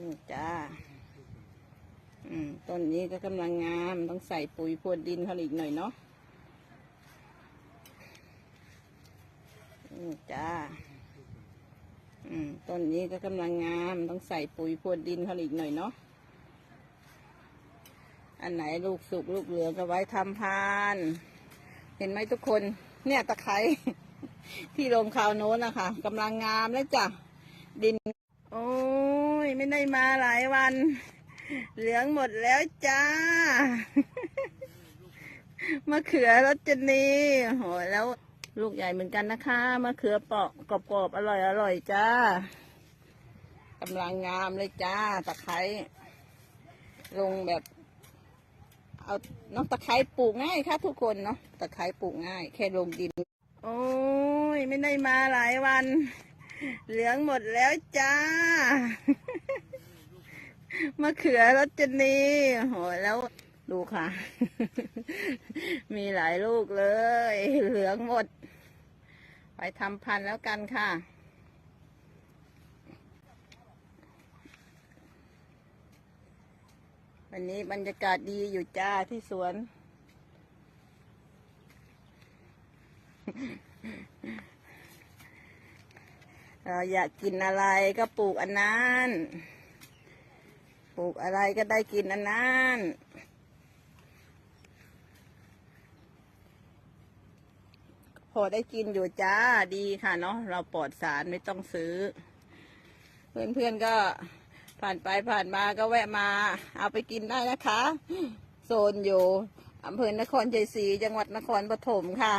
อืมจ้าอืมต้นนี้ก็กำลังงามต้องใส่ปุ๋ยพรวนดินเขาอีกหน่อยเนาะอืมจ้าอืมต้นนี้ก็กำลังงามต้องใส่ปุ๋ยพรวนดินเขาอีกหน่อยเนาะอันไหนลูกสุกลูกเหลืองก็ไว้ทำพาน เห็นไหมทุกคน เนี่ยตะไคร้ที่ลงคราวโน้นนะคะกำลังงามแล้วจ้ะดิน ไม่ได้มาหลายวัน เหลืองหมดแล้วจ้ามะเขือรสจนีโหแล้วลูกใหญ่เหมือนกันนะคะมะเขือเปาะกรอบๆอร่อยอร่อยจ้ากำลังงามเลยจ้า ตะไคร้ลงแบบ เอาน้องตะไคร้ปลูกง่ายค่ะ ทุกคนเนาะตะไคร้ปลูกง่าย แค่ลงดิน โอ้ยไม่ได้มาหลายวัน เหลืองหมดแล้วจ้ามะเขือรสจนีโหแล้วดูค่ะ มีหลายลูกเลย เหลืองหมด ไปทำพันธุ์แล้วกันค่ะ วันนี้บรรยากาศดีอยู่จ้าที่สวน เราอยากกินอะไรก็ปลูกอันนั้น ปลูกอะไรก็ได้กินอันนั้นพอได้กินอยู่จ้าดีค่ะเนาะเราปลอดสารไม่ต้องซื้อ เพื่อนๆก็ผ่านไปผ่านมาก็แวะมา เอาไปกินได้นะคะ โซนอยู่อำเภอนครชัยศรีจังหวัดนครปฐมค่ะ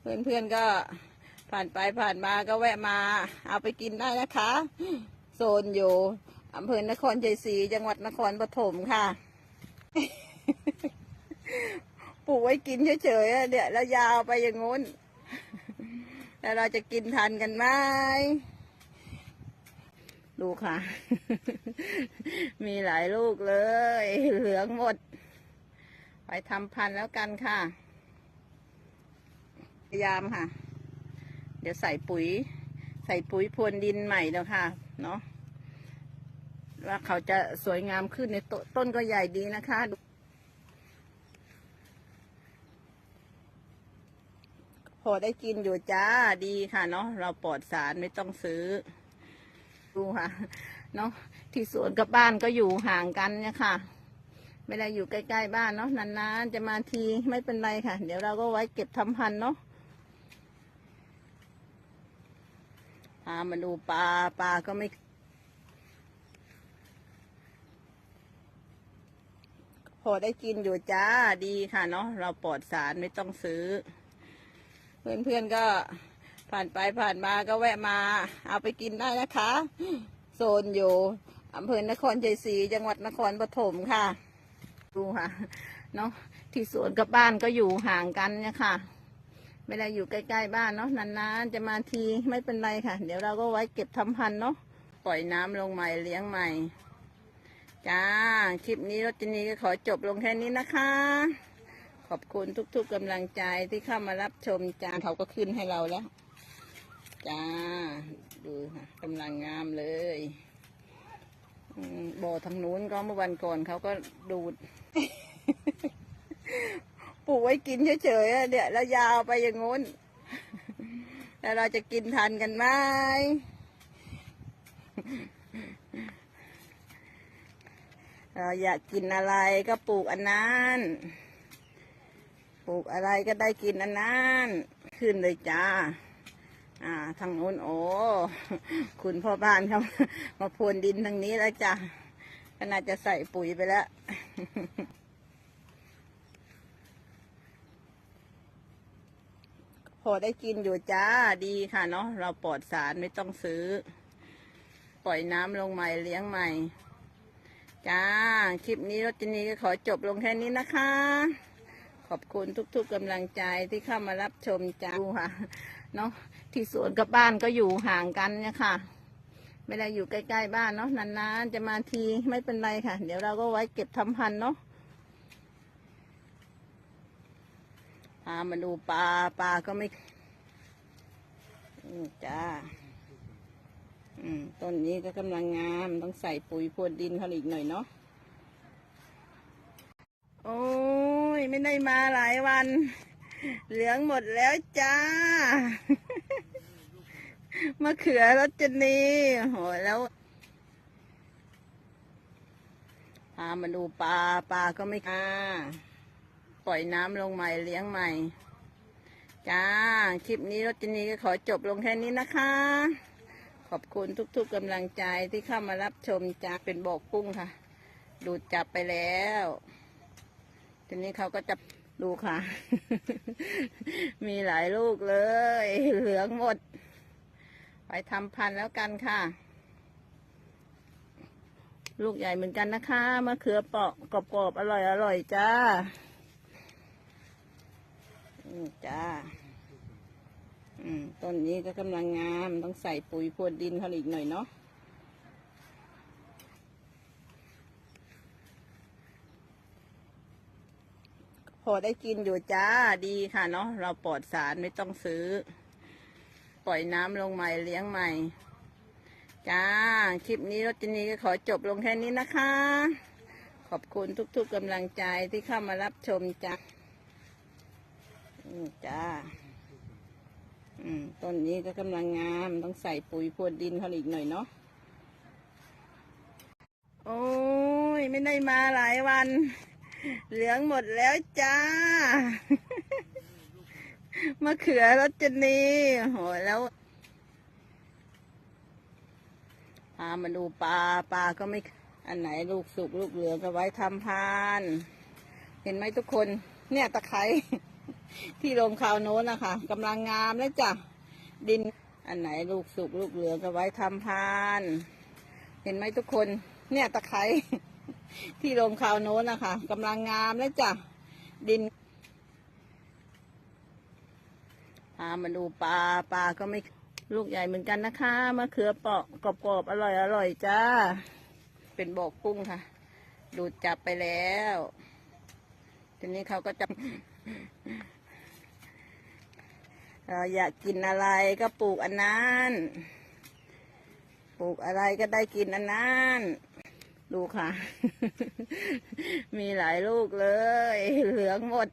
เพื่อนๆก็ ผ่านไปผ่านมาก็แวะมา เอาไปกินได้นะคะ โซนอยู่อำเภอนครชัยศรีจังหวัดนครปฐมค่ะ ปลูกไว้กินเฉยๆเนี่ยแล้วยาวไปอย่างงู้น แล้วเราจะกินทันกันไหมดูค่ะ มีหลายลูกเลย เหลืองหมด ไปทำพันธุ์แล้วกันค่ะ พยายามค่ะ เดี๋ยวใส่ปุ๋ย ใส่ปุ๋ยพรวนดินใหม่แล้วค่ะ เนาะว่าเขาจะสวยงามขึ้นในตต้นก็ใหญ่ดีนะคะพอได้กินอยู่จ้าดีค่ะเนาะเราปลอดสารไม่ต้องซื้อ ดูค่ะ เนาะที่สวนกับบ้านก็อยู่ห่างกันเนี่ยค่ะ ไม่ได้อยู่ใกล้ๆบ้านเนาะนานๆจะมาทีไม่เป็นไรค่ะ เดี๋ยวเราก็ไว้เก็บทำพันธุ์เนาะามาดูปลาปลาก็ไม่ พอได้กินอยู่จ้าดีค่ะเนาะเราปลอดสารไม่ต้องซื้อ เพื่อนๆก็ผ่านไปผ่านมาก็แวะมา เอาไปกินได้นะคะ โซนอยู่อำเภอนครชัยศรีจังหวัดนครปฐมค่ะ ดูค่ะ เนาะที่สวนกับบ้านก็อยู่ห่างกันเนี่ยค่ะ ไม่ได้อยู่ใกล้ๆบ้านเนาะนานๆจะมาทีไม่เป็นไรค่ะ เดี๋ยวเราก็ไว้เก็บทำพันธุ์เนาะปล่อยน้ำลงใหม่เลี้ยงใหม่ จ้า คลิปนี้รถจนีก็ขอจบลงแค่นี้นะคะ ขอบคุณทุกๆกำลังใจที่เข้ามารับชมจ้าเขาก็ขึ้นให้เราแล้ว จ้า ดูค่ะกำลังงามเลยอืมบ่อทางนู้นก็เมื่อวันก่อนเขาก็ดูด ปลูกไว้กินเฉยๆเนี่ยแล้วยาวไปอย่างงู้น แล้วเราจะกินทันกันไหมเราอยากกินอะไรก็ปลูกอันนั้น ปลูกอะไรก็ได้กินอันนั้น ขึ้นเลยจ้า อ่า ทางโน้นโอ้ คุณพ่อบ้านเขามาพรวนดินทางนี้แล้วจ้ะก็น่าจะใส่ปุ๋ยไปแล้ว พอได้กินอยู่จ้าดีค่ะเนาะเราปลอดสารไม่ต้องซื้อ ปล่อยน้ำลงใหม่เลี้ยงใหม่ จ้า คลิปนี้รถจนีก็ขอจบลงแค่นี้นะคะ ขอบคุณทุกๆกำลังใจที่เข้ามารับชมจ้าค่ะเนาะที่สวนกับบ้านก็อยู่ห่างกันเนี่ยค่ะไม่ได้อยู่ใกล้ๆบ้านเนาะนานๆจะมาทีไม่เป็นไรค่ะ เดี๋ยวเราก็ไว้เก็บทำพันเนาะามาดูปลาปลาก็ไม่จ้าอืมต้นนี้ก็กำลังงามต้องใส่ปุ๋ยพรวนดินเขาอีกหน่อยเนาะโอ้ยไม่ได้มาหลายวัน เหลืองหมดแล้วจ้ามะเขือรสจนีโหแล้วพามาดูปลาปลาก็ไม่อ่า ปล่อยน้ำลงใหม่เลี้ยงใหม่ จ้า คลิปนี้รจนีก็ขอจบลงแค่นี้นะคะ ขอบคุณทุกๆกำลังใจที่เข้ามารับชมจ้าเป็นบอกกุ้งค่ะ ดูดจับไปแล้ว ทีนี้เขาก็จะดูค่ะ มีหลายลูกเลย เหลืองหมด ไปทำพันธุ์แล้วกันค่ะ ลูกใหญ่เหมือนกันนะคะมะเขือเปาะกรอบๆอร่อยอร่อยๆจ้า อืมจ้า อืมต้นนี้ก็กำลังงามต้องใส่ปุ๋ยพรวนดินเขาอีกหน่อยเนาะพอได้กินอยู่จ้าดีค่ะเนาะเราปลอดสารไม่ต้องซื้อ ปล่อยน้ำลงใหม่เลี้ยงใหม่ จ้า คลิปนี้รจนีก็ขอจบลงแค่นี้นะคะ ขอบคุณทุกๆกำลังใจที่เข้ามารับชมจ้า อืมจ้า อืมต้นนี้ก็กำลังงามต้องใส่ปุ๋ยพรวนดินเขาอีกหน่อยเนาะ โอ้ย ไม่ได้มาหลายวัน เหลืองหมดแล้วจ้ามะเขือรสจนีโหแล้วพามาดูปลาปลาก็ไม่อันไหนลูกสุกลูกเหลืองก็ไว้ทำพาน เห็นไหมทุกคน เนี่ยตะไคร้ ที่ลงคราวโน้นนะคะกำลังงามแล้วจ้ะดินอันไหนลูกสุกลูกเหลืองก็ไว้ทำพาน เห็นไหมทุกคน เนี่ยตะไคร้ที่ลงคราวโน้นนะคะกำลังงามแล้วจ้ะดินพามาดูปลาปลาก็ไม่ลูกใหญ่เหมือนกันนะคะมะเขือเปาะกรอบๆอร่อยอร่อยจ้า เป็นบอกกุ้งค่ะ ดูดจับไปแล้ว ทีนี้เขาก็จะ เราอยากกินอะไรก็ปลูกอันนั้น ปลูกอะไรก็ได้กินอันนั้น ดูค่ะ มีหลายลูกเลย เหลืองหมด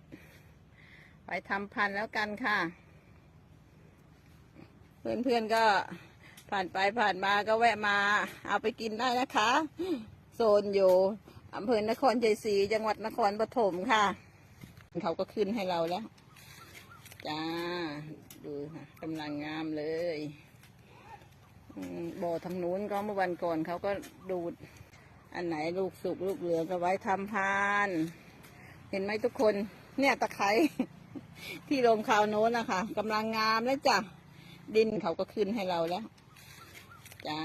ไปทำพันธุ์แล้วกันค่ะ เพื่อนๆก็ผ่านไปผ่านมาก็แวะมา เอาไปกินได้นะคะ โซนอยู่อำเภอนครชัยศรีจังหวัดนครปฐมค่ะ เขาก็ขึ้นให้เราแล้ว จ้า ดูค่ะกำลังงามเลยบ่อทางนู้นก็เมื่อวันก่อนเขาก็ดูด อันไหนลูกสุกลูกเหลืองก็ไว้ทำพาน เห็นไหมทุกคน เนี่ยตะไคร้ที่ลงคราวโน้นนะคะกำลังงามแล้วจ้ะ ดินเขาก็ขึ้นให้เราแล้ว จ้า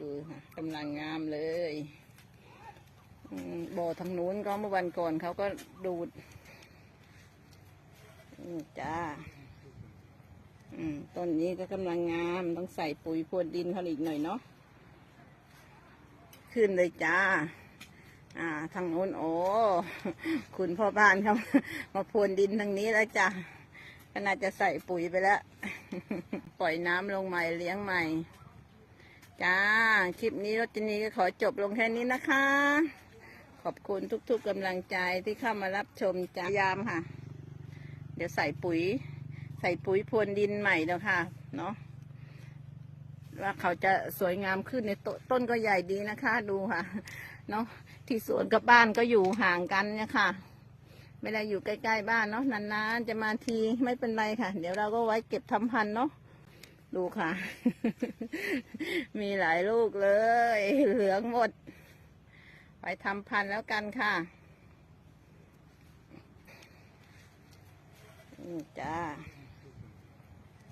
ดูค่ะกำลังงามเลยบ่อทางนู้นก็เมื่อวันก่อนเขาก็ดูด อืมจ้า อืมต้นนี้ก็กำลังงามต้องใส่ปุ๋ยพรวนดินเขาอีกหน่อยเนาะขึ้นเลยจ้า อ่า ทางโน้นโอ้คุณพ่อบ้านเขามาพรวนดินทางนี้แล้วจ้ะก็น่าจะใส่ปุ๋ยไปแล้ว ปล่อยน้ำลงใหม่เลี้ยงใหม่ จ้า คลิปนี้รถจนีก็ขอจบลงแค่นี้นะคะ ขอบคุณทุกๆกำลังใจที่เข้ามารับชมจ้ายามค่ะ ดี๋ยวใส่ปุ๋ย ใส่ปุ๋ยพรวนดินใหม่แล้วค่ะ เนาะว่าเขาจะสวยงามขึ้นในตต้นก็ใหญ่ดีนะคะดูค่ะ เนาะที่สวนกับบ้านก็อยู่ห่างกันเนี่ยค่ะไม่ได้อยู่ใกล้ๆบ้านเนาะนานๆจะมาทีไม่เป็นไรค่ะ เดี๋ยวเราก็ไว้เก็บทำพันเนาะดูค่ะ มีหลายลูกเลย เหลืองหมด ไปทำพันแล้วกันค่ะ อืมจ้า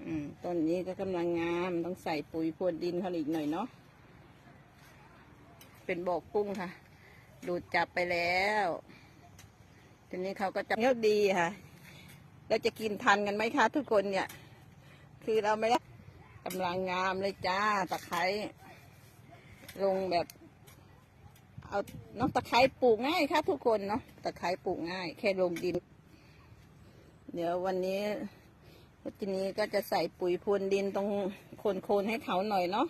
อืมต้นนี้ก็กำลังงามต้องใส่ปุ๋ยพรวนดินเขาอีกหน่อยเนาะเป็นบอกกุ้งค่ะ ดูดจับไปแล้วทีนี้เขาก็จะเยอะดีค่ะแล้วจะกินทันกันไหมคะทุกคนเนี่ย คือเราไม่ได้กำลังงามเลยจ้าตะไคร้ลงแบบ เอาน้องตะไคร้ปลูกง่ายค่ะทุกคนเนาะตะไคร้ปลูกง่าย แค่ลงดิน เดี๋ยววันนี้ทีนี้ก็จะใส่ปุ๋ยพรวนดินตรงโคนๆให้เขาหน่อยเนาะ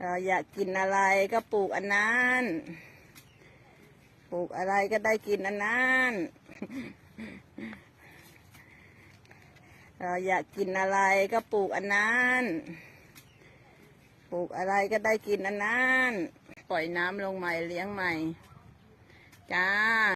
เราอยากกินอะไรก็ปลูกอันนั้น ปลูกอะไรก็ได้กินอันนั้นเราอยากกินอะไรก็ปลูกอันนั้น ปลูกอะไรก็ได้กินอันนั้น ปล่อยน้ำลงใหม่เลี้ยงใหม่ จ้า